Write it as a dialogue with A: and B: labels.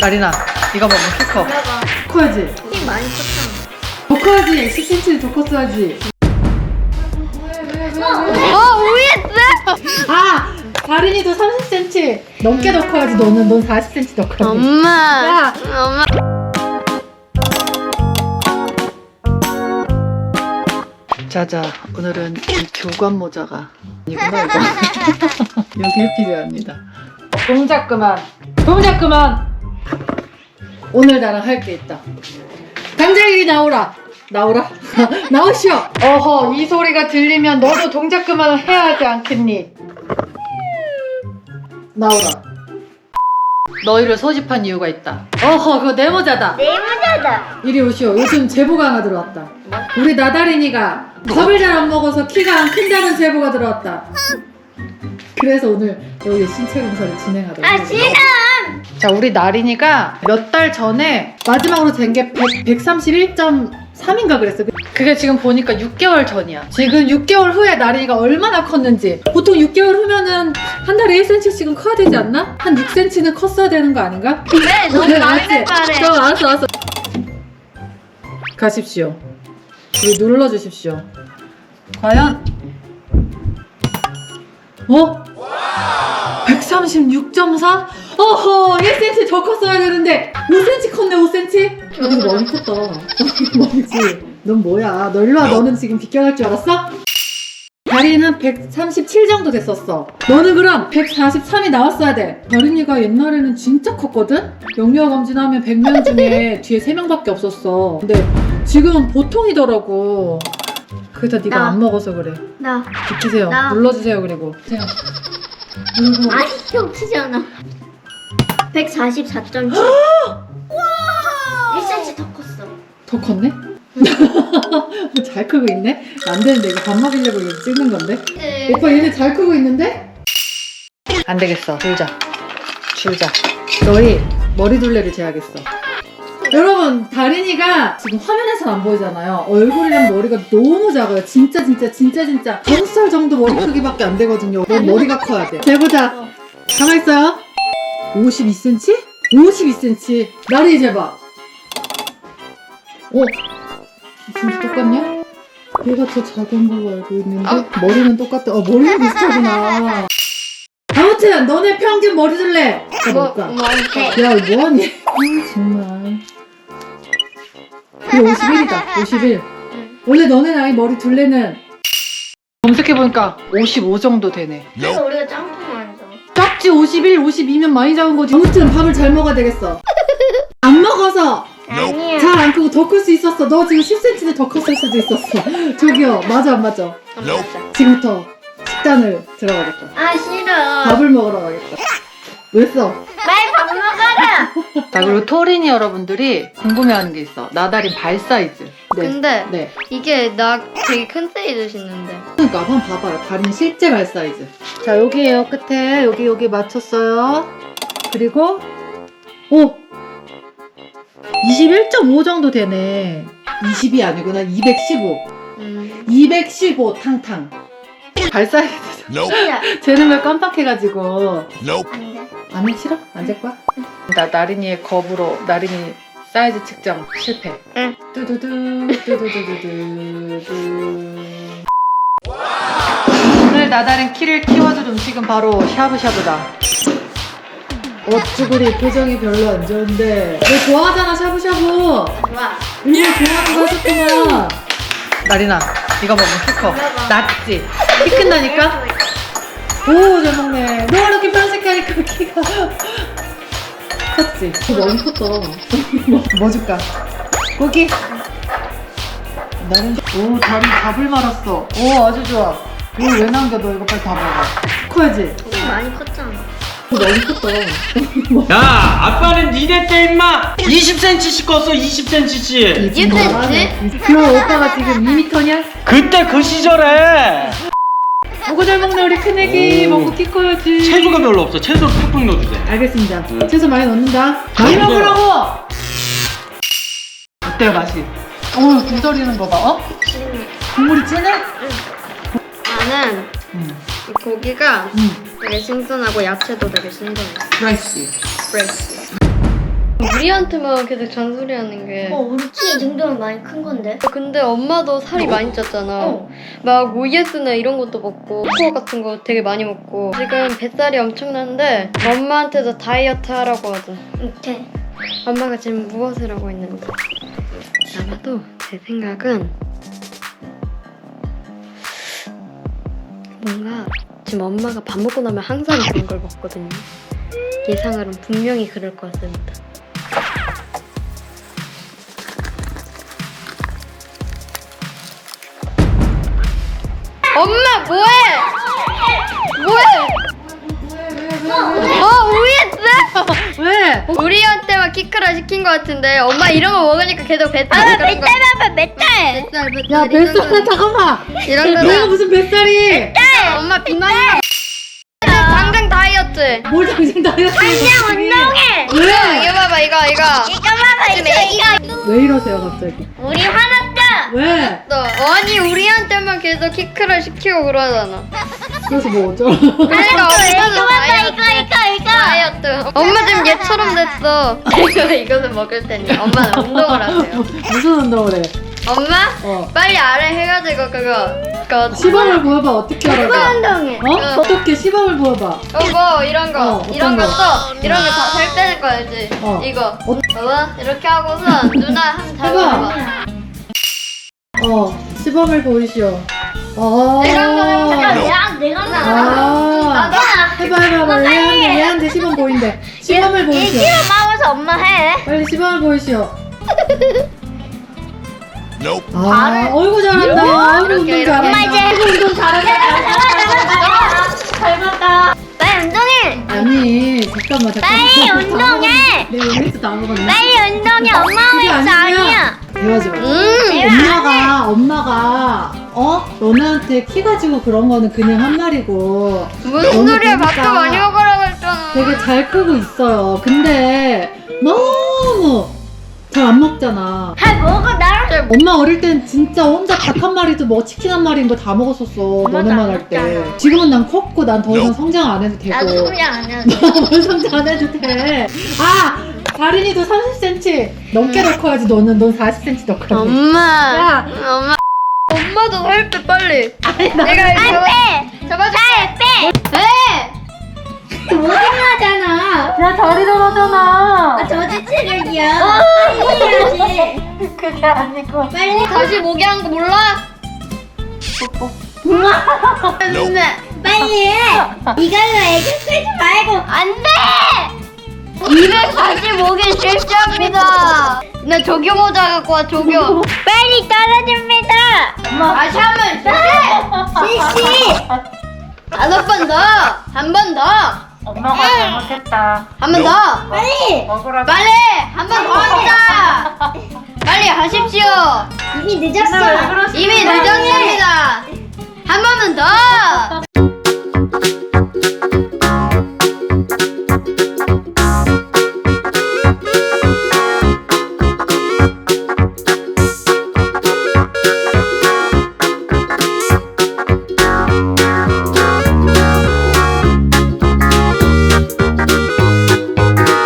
A: 나리나 이거 먹으면 키 커.
B: 내가
C: 커야지.
B: 힘 많이 컸잖아.
C: 더 커야지. 10cm 더 컸어야지.
B: 어, 우유했어?
C: 아! 다린이도 30cm 넘게 더 커야지. 너는 넌 40cm 더 커야지.
B: 엄마.
C: 야.
B: 엄마.
A: 자자 오늘은 이 교관 모자가 아니구나 이거 여기에 필요합니다.
C: 동작 그만. 동작 그만. 오늘 나랑 할 게 있다. 당장 이리 나오라. 나오라. 나오시오. 어허, 이 소리가 들리면 너도 동작 그만을 해야 하지 않겠니? 나오라.
A: 너희를 소집한 이유가 있다.
C: 어허, 그거 내 모자다.
B: 내 모자다.
C: 이리 오시오. 요즘 제보가 하나 들어왔다. 우리 나다린이가 밥을 잘 안 먹어서 키가 안 큰다는 제보가 들어왔다. 그래서 오늘 여기 신체 검사를 진행하도록
B: 아,
C: 하겠습니다.
B: 싫어.
C: 자, 우리 나린이가 몇 달 전에 마지막으로 잰게 131.3인가 그랬어.
A: 그게 지금 보니까 6개월 전이야.
C: 지금 6개월 후에 나린이가 얼마나 컸는지. 보통 6개월 후면은 한 달에 1cm씩은 커야 되지 않나? 한 6cm는 컸어야 되는 거 아닌가?
B: 그래, 너무
C: 그래,
B: 많이? 말해.
C: 어, 알았어, 알았어. 가십시오. 우리 눌러주십시오. 과연? 어? 136.4? 어허, 1cm 더 컸어야 되는데 5cm 컸네, 5cm? 너는 많이 컸다. 뭐지? 넌 뭐야? 너 일로 와. 너는 지금 비껴날 줄 알았어? 다리는 137 정도 됐었어. 너는 그럼 143이 나왔어야 돼. 다린이가 옛날에는 진짜 컸거든? 영유아 검진하면 100명 중에 뒤에 3명밖에 없었어. 근데 지금은 보통이더라고. 그게 다 네가
B: 나.
C: 안 먹어서 그래.
B: 나.
C: 비키세요.
B: 나.
C: 눌러주세요, 그리고. 그냥. 누르고.
B: 아니, 겹치지 않아. 144.7. 1cm 더 컸어.
C: 더 컸네? 잘 크고 있네? 안 되는데, 이거 밥 먹이려고 이거 찍는 건데? 오빠 얘네 잘 크고 있는데?
A: 안 되겠어. 줄자. 줄자.
C: 너희 머리둘레를 재야겠어. 여러분, 다린이가 지금 화면에서 안 보이잖아요. 얼굴이랑 머리가 너무 작아요. 진짜, 진짜, 진짜, 진짜. 다섯 살 정도 머리 크기밖에 안 되거든요. 너 머리가 커야 돼. 재보자. 가만있어요. 52cm? 52cm. 나린이 재봐. 어? 진짜 똑같냐? 얘가 더 작은 걸로 알고 있는데 머리는 똑같다. 어 머리는 비슷하구나. 아무튼 너네 평균 머리 둘레.
B: 뭐,
C: 볼까?
B: 뭐, 네.
C: 야, 이거 뭐하니? 아, 정말. 이거 51이다, 51. 원래 너네 나이 머리 둘레는
A: 검색해보니까 55 정도 되네.
B: 그래서 우리가 짬뽕
C: 작지 51, 52면 많이 작은 거지. 아무튼 밥을 잘 먹어야 되겠어. 안 먹어서
B: 아니야.
C: 잘 안 크고 더 클 수 있었어. 너 지금 10cm 더 컸을 수도 있었어. 저기요, 맞아, 안 맞아? 지금부터 식단을 들어가겠다.
B: 아, 싫어.
C: 밥을 먹으러 가겠다. 왜 써?
B: 먹어라.
A: 자 그리고 토린이 여러분들이 궁금해하는 게 있어. 나다린 발 사이즈.
C: 네.
B: 근데
C: 네.
B: 이게 나 되게 큰 사이즈 신는데.
C: 그러니까 한번 봐봐요. 다리는 실제 발 사이즈. 자 여기에요 끝에 여기 여기 맞췄어요. 그리고 오 21.5 정도 되네. 20이 아니구나 215.
B: 음.
C: 215 탕탕. 발 사이즈.
B: 싫어.
C: 쟤는 왜 깜빡해가지고
B: 안 돼.
C: 안 해? 싫어? 안 될 거야?
A: 나 나린이의 겁으로 나린이 사이즈 측정 실패.
B: 응.
C: 뚜두두 뚜두두두두.
A: 오늘 나다린 키를 키워줄 음식은 바로 샤브샤브다.
C: 어쭈구리 표정이 별로 안 좋은데. 너 좋아하잖아 샤브샤브.
B: 좋아.
C: 일본 좋아하는 거 하셨구나.
A: 나린아 이거 먹으면 키 커. 낫지? 키 큰다니까?
C: 오, 잘 먹네. 너 이렇게 편식하니까 키가 컸지? 너 너무 컸다. 뭐, 뭐 줄까? 고기? 나는, 오, 다리 밥을 말았어. 오, 아주 좋아. 이거 왜 남겨? 너 이거 빨리 다 먹어. 커야지?
B: 힘 많이 컸잖아.
C: 너 너무 컸다.
D: 야, 아빠는 니네 때 임마 20cm씩 컸어, 20cm씩.
C: 이
B: 됐지?
C: 그럼 오빠가 지금 2m냐?
D: 그때 그 시절에
C: 오고 잘 먹네, 우리 큰애기.
D: 오.
C: 먹고 키 커야지.
D: 채소가 별로 없어. 채소를 팍팍 넣어주세요.
C: 알겠습니다.
D: 응.
C: 채소 많이 넣는다. 많이
D: 네.
C: 먹으라고!
A: 어때요 맛이? 오 구더리는 거 봐. 어?
C: 국물이 진해?
B: 나는
A: 음.
B: 이 고기가
C: 응.
B: 되게 신선하고 야채도 되게 신선해.
A: 프레쉬.
B: 프레시. 우리한테만 계속 잔소리하는 게.
E: 어, 우리 키이 정도면 많이 큰 건데.
B: 근데 엄마도 살이 많이 쪘잖아.
E: 어.
B: 막 OES나 이런 것도 먹고 코어 같은 거 되게 많이 먹고 지금 뱃살이 엄청난데 엄마한테도 다이어트 하라고 하자.
E: 오케이.
B: 엄마가 지금 무엇을 하고 있는지. 아마도 제 생각은 뭔가 지금 엄마가 밥 먹고 나면 항상 그런 걸 먹거든요. 예상으로는 분명히 그럴 것 같습니다. 엄마 뭐해? 뭐해? 어 우리했어?
C: 왜?
B: 우리한테만 키크라 시킨 것 같은데 엄마 이런 거 먹으니까 계속 뱃살 거.
E: 뱃살 뱃살.
B: 뱃살 뱃살
C: 야,
B: 이런
C: 뱃살
B: 거.
C: 잠깐만.
B: 이런
C: 내가
B: 거는
C: 무슨 뱃살이?
B: 엄마 비만이. 당장 다이어트.
C: 뭘 당신 다이어트
E: 그냥 운동해.
C: 왜?
B: 이거 봐봐 이거 이거.
E: 이거 봐봐
B: 지금
E: 이거
B: 애기가
E: 이거.
C: 왜 이러세요 갑자기?
E: 우리 화났다.
C: 왜?
B: 또 아니 우리한테만 계속 키크를 시키고 그러잖아.
C: 그래서 뭐 어쩌라고?
B: 그러니까 엄마도 다이어트.
E: 이거 이거 이거.
B: 다이어트. 엄마 지금 얘처럼 됐어. 이거 이거는 먹을 테니 엄마는 운동을 하세요.
C: 무슨 운동을 해?
B: 엄마
C: 어.
B: 빨리 아래 해가지고 그거 그거
C: 시범을 보여봐 어떻게 하라고?
E: 운동해.
C: 어? 어떻게 시범을 보여봐?
B: 이거 이런 거
C: 어, 어떤
B: 이런
C: 거?
B: 거써 이런 거 다살 빼는 거 알지?
C: 어.
B: 이거
C: 어.
B: 봐봐 이렇게 하고선 누나 한번 잘
C: 해봐.
B: 봐봐.
C: 어 시범을 보이시오. 어.
B: 내가 한번 해볼게.
E: 내가 내가 나.
C: 아. 해봐 해봐 해봐 얘한테 얘한테 시범 보인대. 시범을 보이시오.
E: 싫어 마워서 엄마 해.
C: 빨리 시범을 보이시오. 아, 어이구 잘한다. 어이구 운동 잘한다.
E: 엄마 이제
C: 운동 잘한다.
E: 닮았다. 빨리 운동해.
C: 아니 잠깐만 잠깐만.
E: 빨리
C: 다
E: 운동해.
C: 내 오메트 다 먹었네.
E: 빨리 운동해. 엄마
C: 그게
E: 오해서 아니야.
C: 대화지 마.
B: 음
C: 엄마가 엄마가 어 너네한테 키 가지고 그런 거는 그냥 한 말이고
B: 무슨
C: 너무
B: 소리야. 밥도 많이 먹으라고 했잖아.
C: 되게 잘 크고 있어요. 근데 너무 잘 안 먹잖아.
E: 잘 먹어 나랑.
C: 엄마 어릴 땐 진짜 혼자 닭 한 마리도 뭐 치킨 한 마리인 거 다 먹었었어. 너네만 할 때. 지금은 난 컸고 난 더 이상 성장 안 해도 되고.
E: 나도 그냥 안 해.
C: 뭘 성장 안 해도 돼. 아! 다린이도 30cm 넘게 더 커야지 너는 넌 40cm 더 커야 돼.
B: 엄마
C: 야.
B: 엄마 엄마도 살빼 빨리. 내가 이거
E: 빼.
B: 잡아줄게.
E: 살 빼.
B: 네.
E: 못 일어나잖아.
C: 야 다리 넘어잖아.
E: 아, 저지체력이야. 빨리 해야지.
C: 그게 아니고.
E: 빨리
B: 다시 목이 한거 몰라? 누나.
E: 빨리 해. 이걸로 애교 끌지 말고. 안 돼.
B: 245개 실수합니다. 나 조교 모자 갖고 와 조교.
E: 빨리 떨어집니다.
B: 다시 한번 실시.
E: 실시.
B: 다섯 번 더. 한 번 더.
C: 엄마가 잘못했다.
B: 한 번 더.
E: 빨리.
C: 먹으라.
B: 빨리 한 번 더 합니다. 빨리 하십시오.
E: 이미 늦었어.
B: 이미 늦었습니다. 한 번만 더.